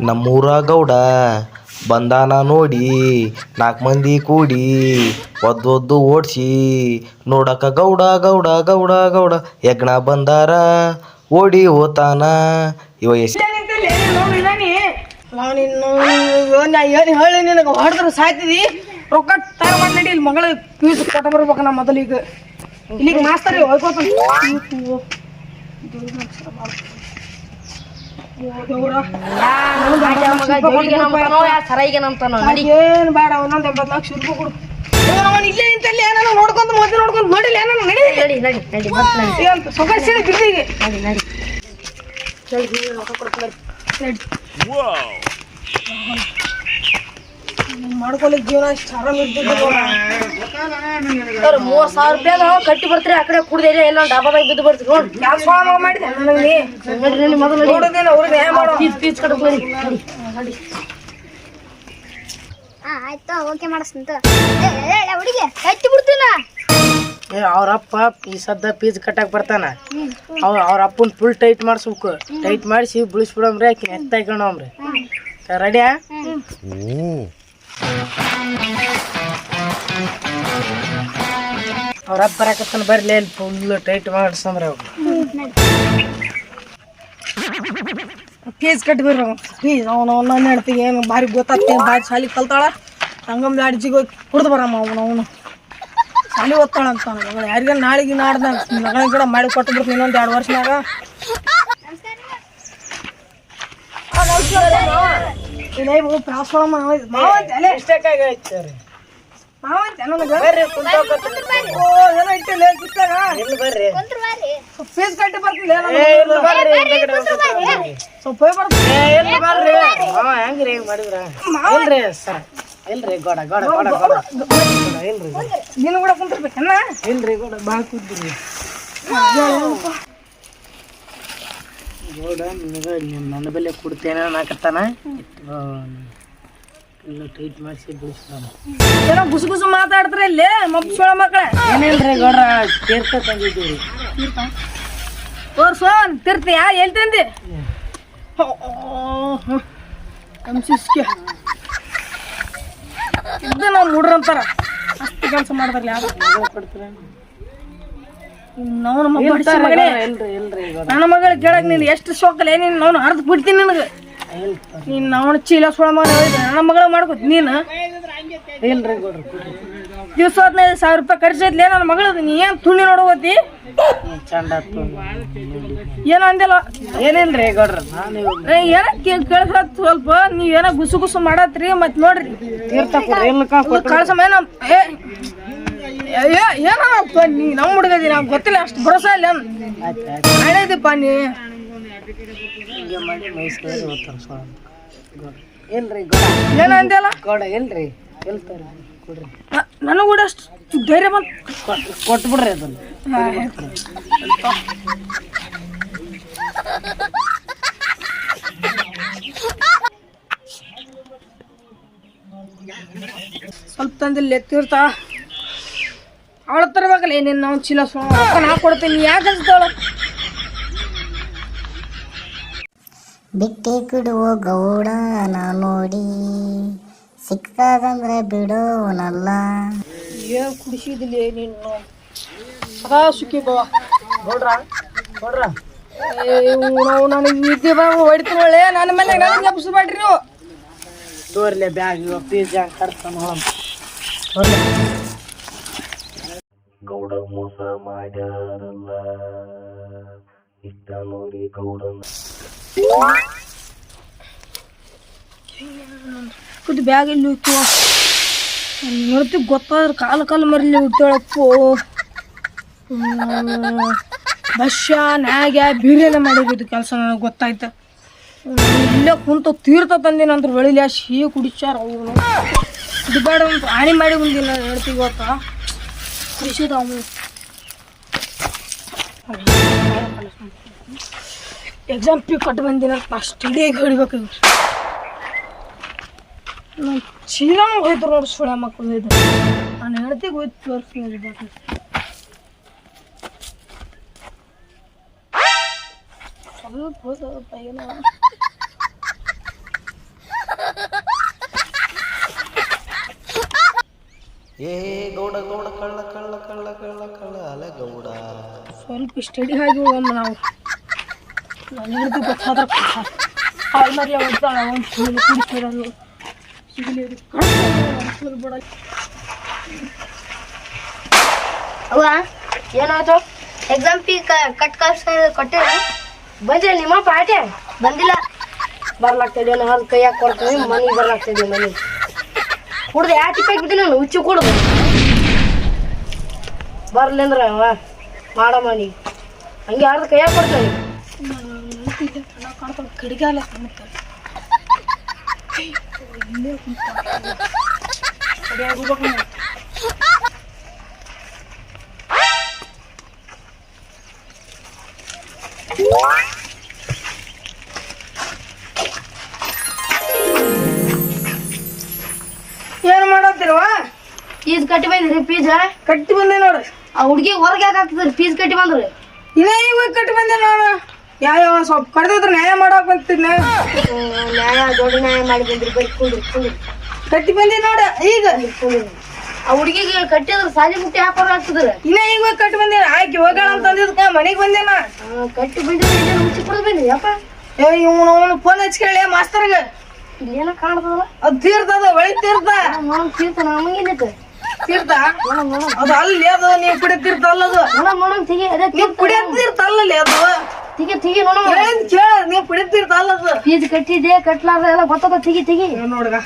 ನಮ್ಮೂರ ಗೌಡ ಬಂದಾನ ನೋಡಿ, ನಾಲ್ಕು ಮಂದಿ ಕೂಡಿ ಒದ್ದು ಒದ್ದು ಓಡಿಸಿ ನೋಡಕ್ಕ ಗೌಡ ಗೌಡ ಗೌಡ ಗೌಡ, ಯಜ್ಞ ಬಂದಾರ, ಓಡಿ ಹೋತಾನ. ಇವ ಎಷ್ಟು ನಾನು ನಾ ಏನು ಹೇಳಿ ನಿನಗೆ? ಹೊಡೆದ್ರೆ ಸಾಯ್ತಿದಿ ರೊಕ್ಕ ತರ ಮಾಡಿ ನಡಿ ಇಲ್ಲಿ ಮಗಳ ಪೀಸ್ ಕೊಟ್ಟ ಬರ್ಬೇಕು ನಾ ಮೊದಲಿಗೆ. ಇಲ್ಲಿಗೆ ಮಾಸ್ತರಿ ಹೋಗ್ಕೋತ ಏನು ಬೇಡ ಒಂದೊಂದು ಎಂಬತ್ತು ಲಕ್ಷ ರೂಪಾಯಿ ಕೊಡು ಅವನು ಇಲ್ಲೇ ನಿಂತಲ್ಲಿ ನಾನು ನೋಡ್ಕೊಂತ ಮೊದಲು ನೋಡ್ಕೊಂಡು ನೋಡಿಲ್ಲ ನಾನು ನಡಿ. ಹೇಳಿ ಸೊಗಸಿನ ಬಿದ್ದಿಗೆ ಮಾಡ್ಕೊಳ್ಳಿ ಜೀವನ ಇಷ್ಟು ಆರಾಮ ಮೂರ್ ಸಾವಿರ ರೂಪಾಯಿ ಕಟ್ಟಿ ಬರ್ತೀರಿ ಆ ಕಡೆ ಕುಡ್ದೇರಿ ಎಲ್ಲ ಡಾಬಾದಾಗ ಬಿದ್ದು ಬರ್ತೀರಿ. ನೋಡಿ ಯಾವ ಸ್ವಾಮ ಮಾಡಿದೆ ನನಗೆ ನೀ ನಡಿ ನಡಿ ಮೊದಲು ನೋಡೋದೇನ ಅವ್ರಿಗೆ ನ್ಯಾಯ ಮಾಡೋ ಪೀಸ್ ಪೀಸ್ ಕಡಕ್ ನಡಿ ನಡಿ. ಹಾ ಆಯ್ತು ಓಕೆ ಮಾಡಿಸ್ತಂತ ಹುಡುಗಿ ಬಿಡ್ತೀನ? ಅವ್ರಪ್ಪ ಈ ಸದ್ದ ಪೀಸ್ ಕಟ್ಟಕ್ ಬರ್ತಾನ. ಅವ್ರ ಅವ್ರ ಅಪ್ಪನ್ ಫುಲ್ ಟೈಟ್ ಮಾಡಿಸ್ಬೇಕು. ಟೈಟ್ ಮಾಡಿಸಿ ಬಿಡಿಸ್ಬಿಡಮ್ರಿ ಆಕಿ ಎತ್ತಾಯ್ಕೊಂಡವ್ರಿ ರೆಡಿಯಾ ಅವ್ರ ಅಪ್ಪ ಬರಾಕತ್ತಾನ ಬರ್ಲಿ ಅಲ್ಲಿ ಫುಲ್ ಟೈಟ್ ಮಾಡಿಸಂದ್ರ ಅವ್ರು ಫೀಸ್ ಕಟ್ಟಿ ಬರ್ರಿ ಫೀಸ್ ಅವನು ನನ್ನ ಹೇಳ್ತೀವಿ ಏನು ಭಾರಿ ಗೊತ್ತಾಗ್ತೇನೆ ಭಾರಿ ಶಾಲಿ ಕಲ್ತಾಳ? ಹಂಗಮ್ಮ ಅಡ್ಜಿಗೆ ಹೋಗಿ ಕುಡ್ದು ಬರಮ್ಮ ಅವನು ಅವನು. ಶಾಲಿ ಓದ್ತಾಳ ಅಂತ ಮಗಳು ಯಾರಿಗ ನಾಳೆಗೆ ನಾಡ್ದ ಮಗಳ ಕೂಡ ಮಾಡಿ ಕೊಟ್ಟು ಬಿಡ್ತೀನಿ ಇನ್ನೊಂದು ಎರಡು ವರ್ಷನಾಗ. ಕುಂತ್ರ ಬಾರಿ. ಫೀಸ್ ಕಟ್ಟಿ ಬರ್ತೀನಿ ಸ್ವಲ್ಪ ಬರ್ರಿ. ಬರ್ತೀನಿ ಹೆಂಗ್ರಿ ಮಾಡಿದ್ರ? ಇಲ್ರಿ ಸರ್. ಇಲ್ರಿ ಗೋಡ ಗೋಡ ಗೋಡ ಗೋಡ ಇಲ್ರಿ ನೀನು ಕೂಡ ಕುಂತಿರ್ಬೇಕನ್ನ ಇಲ್ರಿ ಗೋಡ ಭಾಳ ಕೂತಿರಿ. ಗೋಡ ನಿನಗ ನನ್ನ ಬೆಲೆ ಕೊಡ್ತೇನೆ ಅನ್ನಕತ್ತಾನ? ಎಲ್ಲ ಟ್ರೀಟ್ ಮಾಡಿಸಿ ಬಿಡಿಸ್ತಾನ ಏನೋ ಗುಸು ಗುಸು ಮಾತಾಡ್ತಾರೆ ಇಲ್ಲಿ ಮಬ್ಬಳ ಮಕ್ಕಳ? ಏನಿಲ್ರಿ ಗೌಡ್ರ, ತೀರ್ಥ ತಂದಿದ್ದೀವಿ ತೋರ್ಸೋನ್ ತಿರ್ತಿಯಾ? ಎಲ್ಲಿ ತಂದಿ? ಕಂಸಿಸ್ಕೆ ಇದು ನಾವು ಹುಡ್ರಂತಾರ ಅಷ್ಟು ಕೆಲಸ ಮಾಡಿದ್ರಲ್ಲ ಯಾರು? ನಾವು ಮಗನೇ. ನನ್ನ ಮಗಳ ಕೇಳಕ್ ನೀನು ಎಷ್ಟು ಶೋಕಲ್ಲ ನೀನು ನಾನು ಅರ್ಧ ಬಿಡ್ತೀನಿ ನಿನಗೆ. ನೀನು ಅವನ ಚೀಲ ಸುಳ ಮಗ ನನ್ನ ಮಗಳ ಮಾಡ್ಕೋತ ನೀನು. ದಿವಸ ಹದಿನೈದು ಸಾವಿರ ರೂಪಾಯಿ ಖರ್ಚೈತ್ಲೆ ನನ್ನ ಮಗಳದು ನೀ ಏನು ತುಣಿ ನೋಡೋತಿ ಏನ ಅಂದಿಲ್ಲ? ಏನೇನ್ರಿ ಗೌಡ್ರ ಏನ ಕೇಳಿದ್ರ ಸ್ವಲ್ಪ ನೀವ್ ಏನೋ ಗುಸು ಗುಸು ಮಾಡತ್ರಿ ಮತ್ ನೋಡ್ರಿ. ಕಳ್ಸಮ್ಮ ಏನ ಏನಪ್ಪ ನೀ? ನಮ್ಮ ಹುಡುಗದಿ ನಮ್ಗೆ ಗೊತ್ತಿಲ್ಲ, ಅಷ್ಟು ಭರೋಸಾ ಇಲ್ಲ. ಹಳೇದಿಪ್ಪ ನೀ? ಏನ ಅಂದ್ಯಲ್ಲ? ಕೊಡ ಎಲ್ರಿ ಎಲ್ತಾರ ಕೊಡ್ರಿ ನನಗೂ ಕೂಡ ಅಷ್ಟು ಧೈರ್ಯ ಬಂತು ಕೊಟ್ಬಿಡ್ರಿ ಅದನ್ನ ಸ್ವಲ್ಪ ತಂದಿಲ್ಲ ಎತ್ತಿರ್ತಾ. ಅವಳ ತರಬೇಕಲ್ಲ ಏನೇನು ನಾವು ಚೀಲ ಸುಳ್ಳು ನಾ ಕೊಡ್ತೀನಿ ಯಾಕೆ ಅನ್ಸ್ತಾಳ? ಬಿಟ್ಟೆ ಬಿಡುವ ಗೌಡನ ನೋಡಿ ಸಿಕ್ಕದಂದ್ರೆ ಬಿಡೋನಲ್ಲ ಏನು ಕುಡಿಸಿದಿಲ್ಲ ನೀನು? ಸದಾ ಸುಖಿ ಬಾ. ನೋಡ್ರ? ಕೊಡ್ರ ನಾವು ನನಗೆ ವಿದ್ಯೆ ಬಂದು ಹೊಡಿತೀನಿ ಒಳ್ಳೆ ನನ್ನ ಮೇಲೆ ನನಗೆ ಎಬ್ಸ್ಬೇಡ್ರಿ ನೀವು? ತೋರ್ಲೆ ಬ್ಯಾಗ್ ಪೀಸ್ ಕರ್ತಾನ ಹೋಗಮ್ ಗೌಡ ಮೋಸ ಮಾಡ್ಯಾರಲ್ಲ. ಇಷ್ಟ ನೋಡಿ ಗೌಡನ ಕುದ್ದು ಬ್ಯಾಗ್ ಇತ್ತು ನೋಡ್ತಿ ಗೊತ್ತಾದ್ರೆ ಕಾಲ ಕಾಲ ಮರಿಲಿ ಇಟ್ಟಳಪ್ಪು ಬಸ್ಯ ನ್ಯಾಗ ಬೀರೇನೆ ಮಾಡಿದ್ದು ಕೆಲಸ ನನಗೆ ಗೊತ್ತಾಯ್ತು. ಇಲ್ಲೇ ಕುಂತ ತೀರ್ಥ ಅಂದ್ರೆ ಬೆಳಿಲಿ ಸಿಹಿ ಕುಡಿಸ್ಯಾರ ಅವನು ಇದು ಬೇಡ ಹಾನಿ ಮಾಡಿ ಬಂದಿಲ್ಲ ಹೇಳ್ತೀವಿ ಗೊತ್ತ? ಕುಡಿಸಿದ ಅವನು ಎಕ್ಸಾಮ್ ಪಿ ಕೊಟ್ಟು ಬಂದಿನ ಫಸ್ಟ್ ಇಡೀ ಹೊಡಿಬೇಕು ನಾನು ಚೀಲ ಹೋಯ್ತು ನೋಡಿ ಸುಳ ಮಕ್ಕಳು ಇದು. ನಾನು ಹೇಳ್ತಿಗೆ ಹೋಯ್ತು ತೋರಿಸ್ತೀನಿ ಬಾಟ್ಲಿ ಸ್ವಲ್ಪ ಹೋದಪ್ಪ ಏನೋ ಏ ಗೌಡ ಗೌಡ ಕಳ್ಳ ಕಳ್ಳ ಕಳ್ಳ ಕಳ್ಳ ಕಳ್ಳ ಅಲ ಗೌಡ. ಸ್ವಲ್ಪ ಸ್ಟಡಿ ಆಗಿ ಹೋಗಮ್ಮ ನಾವು. ನಾನು ಹಿಡಿದು ಗೊತ್ತಾದ್ರೆ ಹಾಳು ಮರಿ ಹೋಗ್ತಾಳ ಒಂದು ಸುಳ್ಳು ಕುಡಿಸಿರಲ್ಲ ಸಿಗಲಿ ಬಿಡ ಅವ್ವ ಏನಾಯ್ತು? ಎಕ್ಸಾಮ್ ಫೀ ಕಟ್ ಕಳ್ಸ ಕೊಟ್ಟಿರ? ಬಂದಿಲ್ಲ ನಿಮ್ಮ ಪಾಟೆ ಬಂದಿಲ್ಲ. ಬರ್ಲಾಗ್ತದೆ ನಾನು ಅದು ಕೈಯಾಗ ಕೊಡ್ತೀನಿ ಮನೆಗೆ ಬರ್ಲಾಗ್ತದೆ ಮನೆ ಕುಡ್ದು ಯಾ ತಿಪ್ಪಾಗಿ ಬಿದ್ದೀನಿ ನಾನು ಹುಚ್ಚು ಕುಡ್ದು ಬರ್ಲಿ ಅಂದ್ರೆ ಅವ ಮಾಡ ಮನಿ ಹಂಗೆ ಯಾರ್ದು ಕೈಯಾಗ ಕೊಡ್ತೀನಿ ಕಡಿಗಾಲ ಏನು ಮಾಡತ್ತೀರವ ಫೀಸ್ ಕಟ್ಟಿ ಬಂದ್ರಿ ಫೀಸ್ ಕಟ್ಟಿ ಬಂದೆ ನೋಡು. ಆ ಹುಡುಗಿ ಹೊರಗೆ ಯಾಕೆ ಹಾಕ್ತಿದ್ರಿ? ಫೀಸ್ ಕಟ್ಟಿ ಬಂದ್ರಿ. ಇದೇ ಇವಾಗ ಕಟ್ಟಿ ಬಂದೆ ನೋಡು. ಯಾವ ಸ್ವಲ್ಪ ಕಡ್ದಿದ್ರೆ ನ್ಯಾಯ ಮಾಡಕ್ ಬಂತಿದ್ನ ನ್ಯಾಯ ದೊಡ್ಡ ನ್ಯಾಯ ಮಾಡಿ ಬಂದ್ರಿ ಬರೀ ಕುಂದ್ರಿ ಕುಂದ್ರಿ ಕಟ್ಟಿ ಬಂದಿ ನೋಡ ಈಗ. ಆ ಹುಡುಗಿಗೆ ಕಟ್ಟಿದ್ರ ಸಾಲಿ ಮುಟ್ಟಿ ಹಾಕೋರ್ ಆಗ್ತದ್ರಿ ಇನ್ನ ಈಗ ಕಟ್ಟಿ ಬಂದಿ ಆಕಿ ಹೋಗೋಣ ಅಂತ ಅಂದಿದ್ಕ ಮನೆಗೆ ಬಂದೆ ನಾ. ಆ, ಕಟ್ಟಿ ಬಂದಿದ್ರೆ ಹುಚ್ಚಿ ಕುಡ್ದು ಬಂದ್ರಿ ಅಪ್ಪ ಏ ಇವ್ನು ಫೋನ್ ಹಚ್ಕೊಳ್ಳಿ ಮಾಸ್ತರ್ಗ. ಇಲ್ಲಿ ಏನೋ ಕಾಣ್ತದಲ್ಲ ಅದು ತೀರ್ತದ ಒಳಿ ತೀರ್ಥ ನೋಡಮ್ ತೀರ್ಥ ನಮಗೇನೈತೆ ತೀರ್ಥ ಅದು ಅಲ್ಲಿ ಅದು ನೀವು ಕುಡಿಯ ತೀರ್ಥ ಅಲ್ಲದು ನೋಡಮ್ ನೋಡಮ್ ತೆಗಿ ಅದೇ ನೀವು ಕುಡಿಯ ತೀರ್ಥ ಅಲ್ಲಲ್ಲಿ ಅದು ತೆಗಿ ತೆಗಿ ನೋಡಮ್ ಏನ್ ಕೇಳ ನೀವು ಕುಡಿ ತೀರ್ಥ ಅಲ್ಲದು ಫೀಸ್ ಕಟ್ಟಿದೆ ಕಟ್ಲಾರ್ದ ಎಲ್ಲ ಗೊತ್ತದ ತಿಗಿ ತಿಗಿ ನೋಡ್ಗ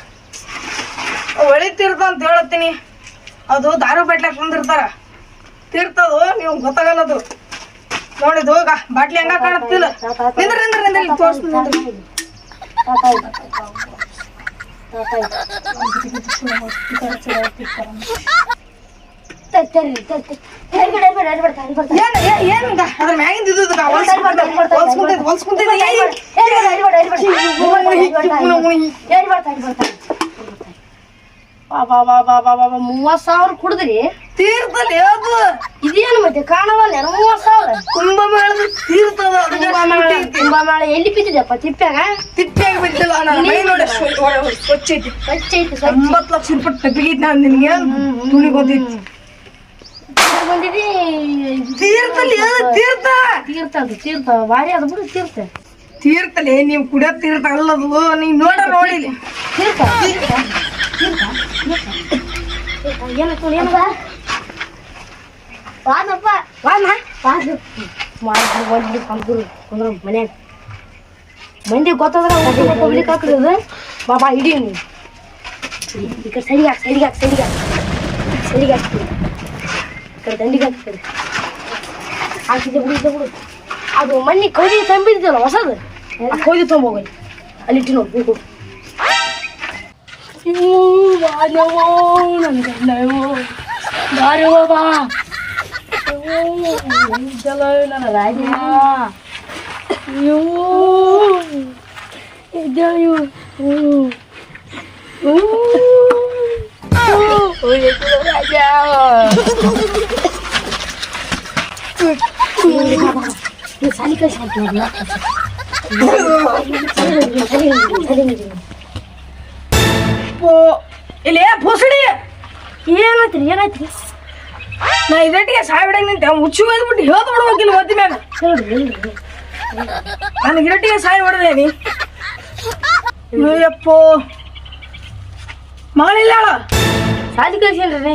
ಒಳಿ ತೀರ್ಥ ಅಂತ ಹೇಳತ್ತೀನಿ ಅದು ದಾರು ಬೆಟ್ಲಕ್ ಬಂದಿರ್ತಾರ ತೀರ್ತದು ನೀವು ಗೊತ್ತಾಗಲ್ಲದು ನೋಡಿದ್ ಹೋಗ ಬಾಟ್ಲಿ ಹಂಗ ಕಾಣತ್ತಿಲ್ಲ ನಿಂದ್ರ ನಿಂದ್ರ ನಿಂದ್ರ ತೋರಿಸ್ತೀನಿ ಮೂವತ್ ಸಾವಿರ ಕುಡಿದ್ರಿ ತೀರ್ಥಲ್ಲಿ ಅದು ಇದೇನು ಮತ್ತೆ ಕಾಣವಲ್ಲ ಮೂವತ್ ಸಾವಿರ. ಕುಂಭಮೇಳದ ಅದನ್ನ ಕುಂಭಮೇಳ ಕುಂಭಮೇಳ ಎಲ್ಲಿ ಬಿದ್ದಿದೆಪ್ಪ ತಿಪ್ಪ್ಯಾಗ ತಿಪ್ಪ್ಯಾಗ ಬಿದ್ದಿಲ್ಲ ನಾನು ಮೈ ನೋಡಿ ಐತಿ. ಸ್ವಚ್ಛ ಒಂಬತ್ತು ಲಕ್ಷ ರೂಪಾಯಿ ಟಪಿಗಿಟ್ ನಾನು ನಿನ್ಗೆ. ತುಳಿ ಬಂದಿತ್ತು ಬಂದಿದಿ ತೀರ್ಥಲ್ಲಿ ಅದು ತೀರ್ಥ. ತೀರ್ಥ ಅದು ತೀರ್ಥ. ಭಾರಿ ಅದು ಬಿಡು ತೀರ್ಥ. ತೀರ್ಥಲ್ಲಿ ನೀವು ಕುಡಿಯೋ ತೀರ್ಥ ಅಲ್ಲದು. ನೀವ್ ನೋಡ ನೋಡಿಲಿ ತೀರ್ಥ ಏನಕ್ಕ ಏನದ ವಾದಪ್ಪ ವಾದ ವಾದ ಮಾಡಿ ಒಂದು ಕುಂದ್ರು ಕುಂದ್ರು ಮನ್ಯಾಗ ಮಂದಿ ಗೊತ್ತಾದ್ರೆ ಪಬ್ಲಿಕ್ ಹಾಕಿರೋದು ಬಾಬಾ ಹಿಡಿ ನೀವು ಈ ಕಡೆ ಸೈಡಿಗೆ ಹಾಕಿ ಸೈಡಿಗೆ ಹಾಕಿ ಸೈಡಿಗೆ ಹಾಕಿ ಸೈಡಿಗೆ ಹಾಕ್ತೀವಿ ಈ ದಂಡಿಗೆ ಹಾಕ್ತೀರಿ ಹಾಕಿದ್ದೆ ಬಿಡು ಬಿಡು. ಅದು ಮಣ್ಣಿ ಕೌದಿ ತಂಬಿದ್ದಲ್ಲ ಹೊಸದು? ಆ ಕೌದಿ ಅಲ್ಲಿಟ್ಟು ನೋಡಿ ಬಾನವೋ ನನ್ನ ಗಂಡವೋ. ಬಾರುವ ಬಾ. ಇದ್ದಲ್ಲ ನನ್ನ ರಾಜ ಅಯ್ಯೋ ಇದ್ದಲ್ಲ ಇವು ರಾಜ ಸಾಲಿ ಕಳ್ಸಿ ಓ, ಇಲ್ಲಿ ಏ, ಭೂಸಡಿ! ಏನಾಯ್ತ್ರಿ ಏನಾಯ್ತ್ರಿ? ನಾ ಇದಟ್ಟಿಗೆ ಸಾಯ್ಬಿಡಂಗ್ ನಿಂತೆ. ಮುಚ್ಚು ಬಿಟ್ಟು ಹೇಳ್ದು ಬಿಡ್ಬೇಕಿಲ್ಲ ಓದಿ ಮ್ಯಾಗ ನನಗೆ ಇರಟ್ಟಿಗೆ ಸಾಯ್ ಹೊಡೆದೇನಿ ಅಯ್ಯಪ್ಪೋ ಮಗಳಿಲ್ಲ ಸಾಲಿ ಕಳ್ಸಿಲ್ರಿ ನೀ.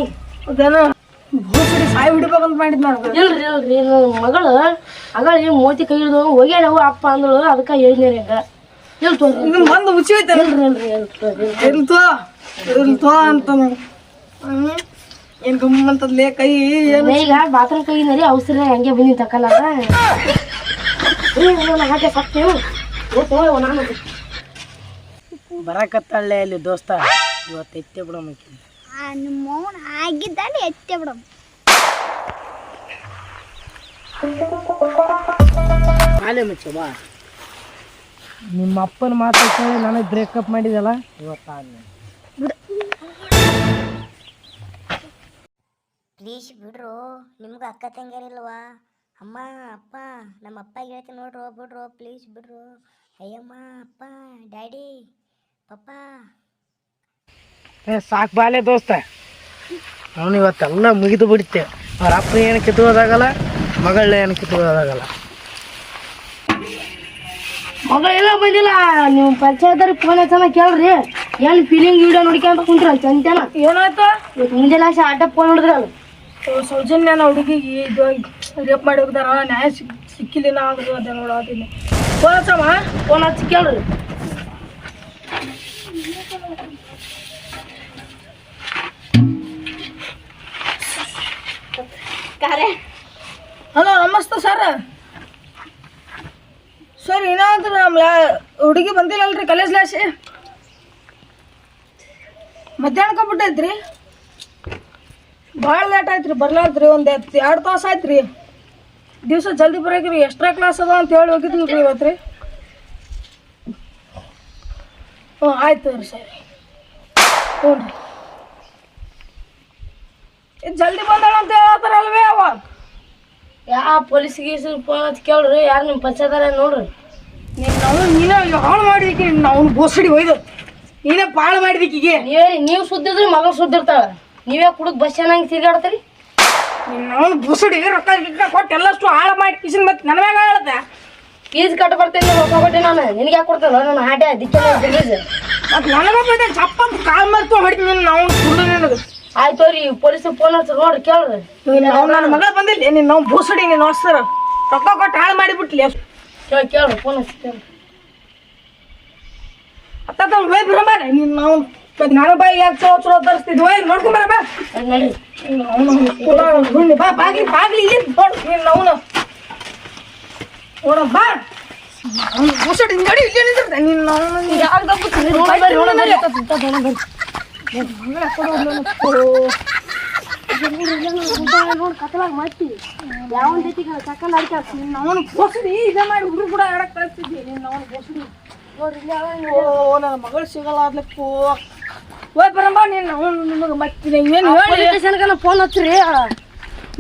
ಅದೇನು ಭೂಸಡಿ ಸಾಯ್ ಬಿಡ್ಬೇಕಂತ ಮಾಡಿದ್ ನಾನು. ಇಲ್ರಿ ಇಲ್ರಿ ನನ್ನ ಮಗಳು. ಅಗಳ ಮೋತಿ ಕೈ ಹಿಡಿದು ಹೋಗ್ಯಾಡವು ಅಪ್ಪ ಅಂದಳು. ಅದಕ್ಕೆ ಹೇಳಿದ್ರಿ ಹಂಗ ಇಲ್ ತೋರಿ ಇದನ್ನ ಬಂದು ಮುಚ್ಚಿ ಹೋಯ್ತಾನೆ. ಇಲ್ರಿ ಇಲ್ರಿ ಇಲ್ರಿ ಇಲ್ತೋ ಇಲ್ತೋ ಅಂತ ಏನ್ ಗಮ್ಮಂತದ್ಲೇ ಕೈ ಏನು ಈಗ ಬಾತ್ರೂಮ್ ನರಿ ಔಷಧಿ ಹಂಗೆ ಬಂದಿ ತಕಲ್ಲ ಹಾಗೆ ಸತ್ತು. ನಾನು ಬರಕತ್ತಾಳೆ ಅಲ್ಲಿ ದೋಸ್ತ. ಇವತ್ತು ಎತ್ತೆ ಬಿಡಮ್ ಆ ನಿಮ್ಮ ಮೌನ ಆಗಿದ್ದಾನೆ ಎತ್ತೆ ಬಿಡಮ್ ಆಲೆ ಮಚ್ಚ ಬಾ. ನಿಮ್ಮ ಅಪ್ಪನ ಮಾತು ಕೇಳಿ ನನಗೆ ಬ್ರೇಕಪ್ ಮಾಡಿದಲ್ಲ? ಇವತ್ತು ಪ್ಲೀಸ್ ಬಿಡ್ರು ನಿಮ್ಗೆ ಅಕ್ಕ ತಂಗಿಯರಿಲ್ವಾ? ಅಮ್ಮ ಅಪ್ಪ ನಮ್ಮ ಅಪ್ಪ ಹೇಳ್ತೀನಿ ನೋಡ್ರು ಬಿಡ್ರು ಪ್ಲೀಸ್ ಬಿಡ್ರು. ಅಯ್ಯಮ್ಮ ಅಪ್ಪ ಡ್ಯಾಡಿ ಪಪ್ಪ. ಏ ಸಾಕು ಬಾಲೆ ದೋಸ್ತ. ಅವನು ಇವತ್ತೆಲ್ಲ ಮುಗಿದು ಬಿಡುತ್ತೆ ಅವ್ರ ಅಪ್ಪ ಏನು ಕಿತ್ಕೋದಾಗಲ್ಲ ಮಗಳ ಏನು ಕಿತ್ಕೋದಾಗಲ್ಲ ಮಗಳೆಲ್ಲ ಬಂದಿಲ್ಲ ನೀವು ಪಂಚಾಯತ್ದವ್ರಿಗೆ ಫೋನ್ ಹಚ್ಚನ ಕೇಳ್ರಿ. ಏನು ಫೀಲಿಂಗ್ ವಿಡಿಯೋ ನೋಡ್ಕೊಂತ ಕುಂತ್ರ ಚಂತನ? ಏನಾಯ್ತು? ಇವತ್ತು ಮುಂಜಾನೆ ಅಷ್ಟೇ ಆಟ ಫೋನ್ ನೋಡಿದ್ರಲ್ಲ. ಓ, ಸೌಜನ್ಯನ ಹುಡುಗಿಗೆ ಇದು ರೇಪ್ ಮಾಡಿ ಹೋಗ್ದಾರ ನ್ಯಾಯ ಸಿಕ್ ಸಿಕ್ಕಿಲ್ಲ ಆದ್ರು ಅದ ನೋಡತ್ತೀನಿ ಫೋನ್ ಹಚ್ಚಮ್ಮ ಫೋನ್ ಹಚ್ಚಿ ಕೇಳ್ರಿ ಹಲೋ ನಮಸ್ತೆ ಸರ್. ಸರ್ ಏನಂದ್ರೆ ನಮ್ಮ ಹುಡುಗಿ ಬಂದಿಲ್ಲಲ್ರಿ ಕಾಲೇಜ್ ಲಾಸಿ. ಮಧ್ಯಾಹ್ನಕ್ಕೆ ಬಿಟ್ಟೈತ್ರಿ ಭಾಳ ಲೇಟ್ ಆಯ್ತು ರೀ ಬರ್ಲಾತ್ರಿ ಒಂದು ಎರಡು ತಾಸು ಆಯ್ತು ರೀ ದಿವಸ ಜಲ್ದಿ ಬರೋಕ್ರಿ ಎಕ್ಸ್ಟ್ರಾ ಕ್ಲಾಸ್ ಅದ ಅಂತ ಹೇಳಿ ಹೋಗಿದ್ವಿ ರೀ ಇವತ್ತು ರೀ ಹ್ಞೂ ಆಯ್ತು ರೀ ಸರಿ. ಹ್ಞೂ ರೀ ಜಲ್ದಿ ಬಂದಾಳ ಅಂತ ಹೇಳತ್ತಾರಲ್ವೇ ಅವ? ಯಾ ಪೊಲೀಸ್ ಗೀಸ್ ಫೋನ್ ಅಂತ ಕೇಳ್ರಿ ಯಾರು ನಿಮ್ಮ ಪಂಚಾಯತ್ದಾರ ನೋಡ್ರಿ. ನೀನು ನಾವು ನೀನೇ ಹಾಳು ಮಾಡಿದಕ್ಕೆ ನಾವು ಬೋಸಡಿ ಒಯ್ದು. ನೀನೇ ಪಾಳು ಮಾಡಿದಕ್ಕೆ ನೀವೇ ನೀವು ಸುದ್ದಿದ್ರೆ ಮಗ ಸುದ್ದಿರ್ತಾಳ. ನೀವೇ ಕುಡುಕ್ ಬಸ್ ಚೆನ್ನಾಗಿ ತಿರ್ಗಾಡ್ತೀರಿ? ನಾವು ಬೋಸಡಿ ರೊಕ್ಕ ಗಿಕ್ಕ ಕೊಟ್ಟು ಎಲ್ಲಷ್ಟು ಹಾಳು ಮಾಡಿ ಕಿಸಿನ ಮತ್ತೆ ನನ್ನ ಮ್ಯಾಗ ಹೇಳ್ದೆ ಫೀಸ್ ಕಟ್ಟ ಬರ್ತೀನಿ ರೊಕ್ಕ ಕೊಟ್ಟೆ ನಾನು. ನಿನಗೆ ಯಾಕೆ ಕೊಡ್ತಾರ ನನ್ನ ಹಾಟೆ ದಿಕ್ಕೆ ಮತ್ತೆ ನನಗ ಬಂದ ಚಪ್ಪ ಕಾಲ್ ಮೇಲೆ ತೊ ಹೊಡಿತೀನಿ ನಾವು ಸುಳ್ಳು ನಿನಗೆ. ಆಯ್ತು ರೀ ಪೊಲೀಸ್ ಫೋನ್ ಹಚ್ಚಿ ನೋಡ್ರಿ ಕೇಳ್ರಿ. ನಾವು ನನ್ನ ಮಗಳ ಬಂದಿಲ್ಲ ನಿನ್ನ ನಾವು ಬೋಸಡಿ ನೀನು ಹೊಸ್ತಾರ ರೊಕ್ಕ ಕೊಟ್ಟು ಹಾಳು ಮಾಡಿಬಿಟ್ಲಿ ಕೇಳಿ ಕೇಳ್ರಿ ಫೋನ್ ಹಚ್ಚಿ ಕೇಳ್ರಿ. ಅತ್ತ ಬಿಡಂಬಾರ ನೀನು ನಾವು ನಾನು ಬಾ ಯಾಕೆ ಚಲೋ ಚಲೋ ತರಿಸ್ತಿದ್ವಿ ಹೋಯ್ ನೋಡ್ಕೊಂಬಾರ ಬಾ ಅವನು ಬಾ ಬಾಗ್ಲಿ ಬಾಗ್ಲಿ ಏನು ನೋಡು ನೀನು ಅವನು ನೋಡ ಬಾ. ಬೋಸಡಿ ನಡಿ ಇಲ್ಲೇ ನಿಂತಿರ್ತಾನೆ ನೀನು ಅವನು ಯಾಕೆ ತಪ್ಪು ನೋಡ ಬರ್ರಿ ನೋಡ ಬರ್ರಿ ಇತ್ತ ಇತ್ತ ನೋಡ ಬರ್ರಿ ನೋಡಿ. ಕತ್ತಲಾಗ ಮಾಡ್ತೀವಿ ಯಾವ ಜೊತೆಗೆ ಸಕ್ಕಲ್ ಅಡ್ಕಾಡ್ಸಿ ಅವನು ಬೋಸಡಿ ಇದೇ ಮಾಡಿ ಹುಡುಗ ಕೂಡ ಆಡಕ್ ಕಳಿಸ್ತಿದ್ದೆ. ನಿನ್ನ ಅವನು ಬೋಸಡಿ. ನೋಡ್ರಿ ಓ ನನ್ನ ಮಗಳು ಸಿಗಲ್ಲ ಬರಂಬ ನೀನು ನಿಮಗೆ ಮತ್ತೆ ಏನು ಹೇಳಿ? ಪೊಲೀಸ್ ಸ್ಟೇಷನ್ಗೆ ಫೋನ್ ಹಚ್ಚಿರಿ.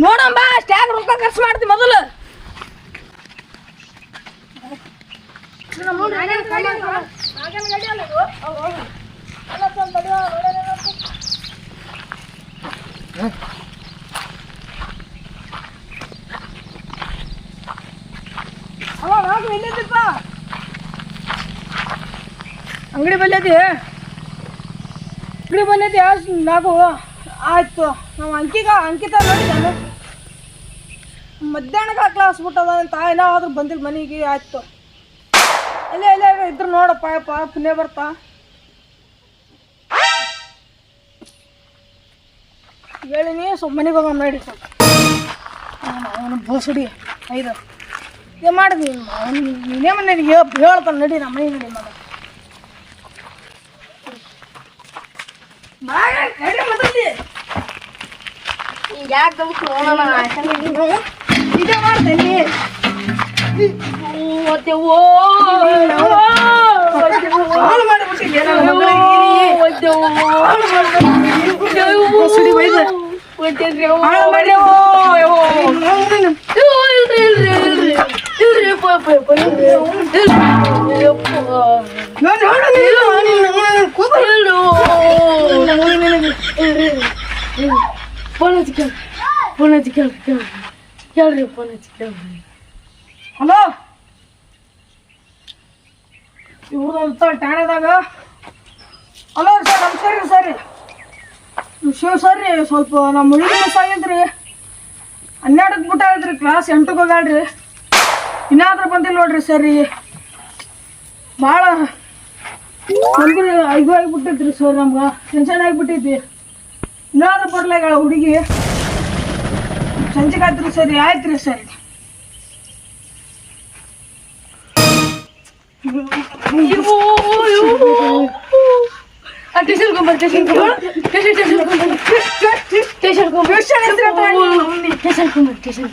ನೋಡಂಬ ಸ್ಟ್ಯಾಗ್ ರೊಕ್ಕ ಖರ್ಚು ಮಾಡ್ತಿ ಮೊದಲು. ಅಂಗಡಿ ಬಲ್ಲೈತಿ ಅಂಗಡಿ ಯಾವ ನಾವು ಆಯಿತು, ನಾವು ಅಂಕಿಗ ಅಂಕಿತ ನೋಡಿದ್ದಾನು. ಮಧ್ಯಾಹ್ನಕ್ಕೆ ಕ್ಲಾಸ್ ಬಿಟ್ಟದ ಅಂತ ಆದ್ರೂ ಬಂದಿಲ್ಲ ಮನೆಗೆ, ಆಯ್ತು. ಇಲ್ಲೇ ಇಲ್ಲ ಇದ್ರೆ ನೋಡಪ್ಪ ಯಪ್ಪ ಪುಣ್ಯ ಬರ್ತಾ. ಹೇಳಿನಿ ಸ್ವಲ್ಪ ಮನೆಗೆ ಹೋಗೋಣ ನೋಡಿ ಸ್ವಲ್ಪ. ಅವನು ಬೋಸಡಿ ಐದು. ಏನು ಮಾಡಿದ್ವಿ ನೀನೇ ಮನೆ ಹೇಳ್ತಾನೆ, ನಡಿ, ನಮ್ಮ ಮನೆ ನಡಿ ಮಗ ಬಾಗ, ನಡಿ ಮೊದಲು. ಯಾಕೆ ದಮ್ಕು ನೋಡೋಣ ಇದೇ ಮಾಡ್ತೇನೆ ಮತ್ತೆ ಓ ಹಾಳು ಮಾಡಿಬಿಟ್ಟಿದ್ದೆ ನನ್ನ ಮಗಳಿಗೆ ನೀನು. ಬೋಸಡಿ ಒಯ್ದು. ಹಾಳು ಮಾಡಿ ನಾನು ಹೇಳು ನೀನು, ನೀನು ಕೂತ್ಕೊ. ಫೋನ್ ಹಚ್ಚಿ ಕೇಳ್ರಿ ಫೋನ್ ಹಚ್ಚಿ ಕೇಳ್ರಿ ಕೇಳ್ರಿ ಕೇಳ್ರಿ ಫೋನ್ ಹಚ್ಚಿ ಕೇಳ್ರಿ ಹಲೋ ಇವ್ರದ್ದು ಠಾಣೆದಾಗ ಹಲೋ ಸರ್ ನಮಸ್ಕಾರ ರೀ ಸರ್ ಶಿವ ಸರ್ ರೀ ಸ್ವಲ್ಪ ನಮ್ಮ ಹುಡುಗಿ ಮಿಸ್ ಆಗೈತ್ರಿ ಹನ್ನೆರಡಕ್ಕೆ ಬಿಟ್ಟಾಗೈತ್ರಿ ಕ್ಲಾಸ್ ಎಂಟಕ್ಕೆ ಹೋಗ್ಯಾಳ್ರಿ ಇನ್ನಾದ್ರೂ ಬಂದಿಲ್ಲ ನೋಡ್ರಿ ಸರ್ ರೀ ಭಾಳ ನಮ್ಗೆ ಇದು ಆಗಿಬಿಟ್ಟೈತ್ರಿ ಸರ್ ನಮ್ಗೆ ಟೆನ್ಷನ್ ಆಗಿಬಿಟ್ಟೈತಿ ಇನ್ನಾದ್ರೂ ಬರ್ಲಾಗ ಹುಡುಗಿ ಸಂಜೆಗೆ ಆಯ್ತು ರೀ ಸರ್ ಆಯ್ತು ರೀ ಸರ್ ಸ್ಟೇಷನ್ ಕೊಂಬರ್ ಸ್ಟೇಷನ್ ಕೊಂಬರ್ ಸ್ಟೇಷನ್ ಸ್ಟೇಷನ್ ಕೊಂಬರ್ ಸ್ಟೇಷನ್ ಕೊಂಬರ್ ಸ್ಟೇಷನ್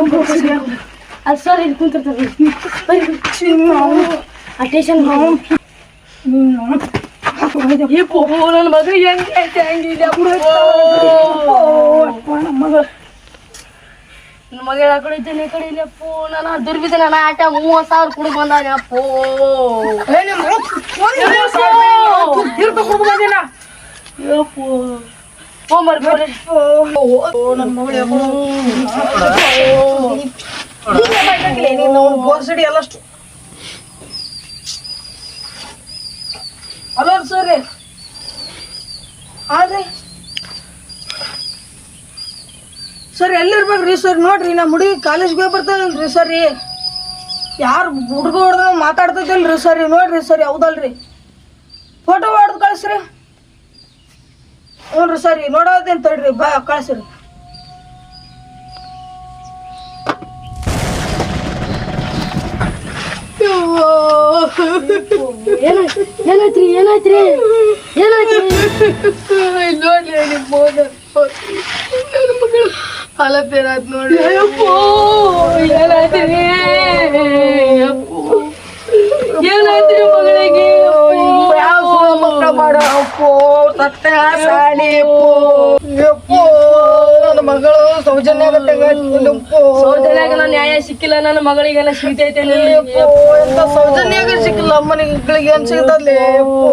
ಕೊಂಬರ್ ಅದು ಸರ್ ಇಲ್ಲಿ ಕುಂತಿರ್ತಾರೆ ಆ ಯಪ್ಪೋ ನನ್ನ ಮಗ ಹೆಂಗೆ ಐತೆ ಹಂಗಿದೆ ನನ್ನ ಮಗ ಕಡೆ ಇದ್ದಾನೆ ಈ ಕಡೆ ಇಲ್ಲ ಅಪ್ಪೋ. ನಾನು ದುರ್ಬಿದ್ದೆ ನನ್ನ ಆಟ ಮೂವತ್ತು ಸಾವಿರ ಕುಡಿದು ಬಂದಾನೆ ಅಪ್ಪೋ. ಯಪ್ಪೋ ಓ ಮಾಡ್ಕೊರಿ ನನ್ನ ಮಗಳು ಬೋರ್ಸಿಡಿ ಎಲ್ಲಷ್ಟು ಹಲೋ ಸರ್. ಆದ್ರೆ? ಸರ್ ಎಲ್ಲಿರ್ಬೇಕ್ರಿ ಸರ್, ನೋಡ್ರಿ ನಮ್ಮ ಹುಡುಗಿ ಕಾಲೇಜ್ಗೆ ಹೋಗಿ ಬರ್ತಾನಲ್ರಿ ಸರ್. ಯಾರು ಹುಡುಗ ಹೊಡೆದ ಮಾತಾಡ್ತೈತಲ್ರಿ ಸರ್, ನೋಡ್ರಿ ಸರ್, ಹೌದಲ್ರಿ. ಫೋಟೋ ಹೊಡೆದು ಕಳಿಸ್ರಿ. ಹ್ಞೂ ರೀ ಸರಿ, ನೋಡೋದೇನು ತಡ್ರಿ, ಬಾ, ಕಳಿಸ್ರಿ. ಏನಾಯ್ತ್ರಿ ಏನಾಯ್ತ್ರಿ? ಏನಾಯ್ತ್ರಿ? ನೋಡ್ರಿ ನಿಮ್ಮ ಫೋನ್ ನನ್ನ ಮಗಳು ಹಾಲತ್ತೇನಾದ್ ನೋಡಿ ಏನಾಯ್ತ್ರಿ? ಏನಾಯ್ತ್ರಿ ಮಗಳಿಗೆ? ಯಾವ ಮಕ್ಕಳ ಮಾಡೋ ಅಪ್ಪೋ ತತ್ತ ಸಾಲಿ ಅಪ್ಪೋ. ಸೌಜನ್ಯ ಸೌಜನ್ಯಾಗ ನ್ಯಾಯ ಸಿಕ್ಕಿಲ್ಲ ನನ್ನ ಮಗಳಿಗೆಲ್ಲ ಸಿಗ್ತೈತೆ ಸೌಜನ್ಯಾಗ ಸಿಕ್ಕಿಲ್ಲ ಅಮ್ಮನಿಗೆ ಏನ್ ಸಿಗ್ತದ್ಲಿ ಅಪ್ಪೋ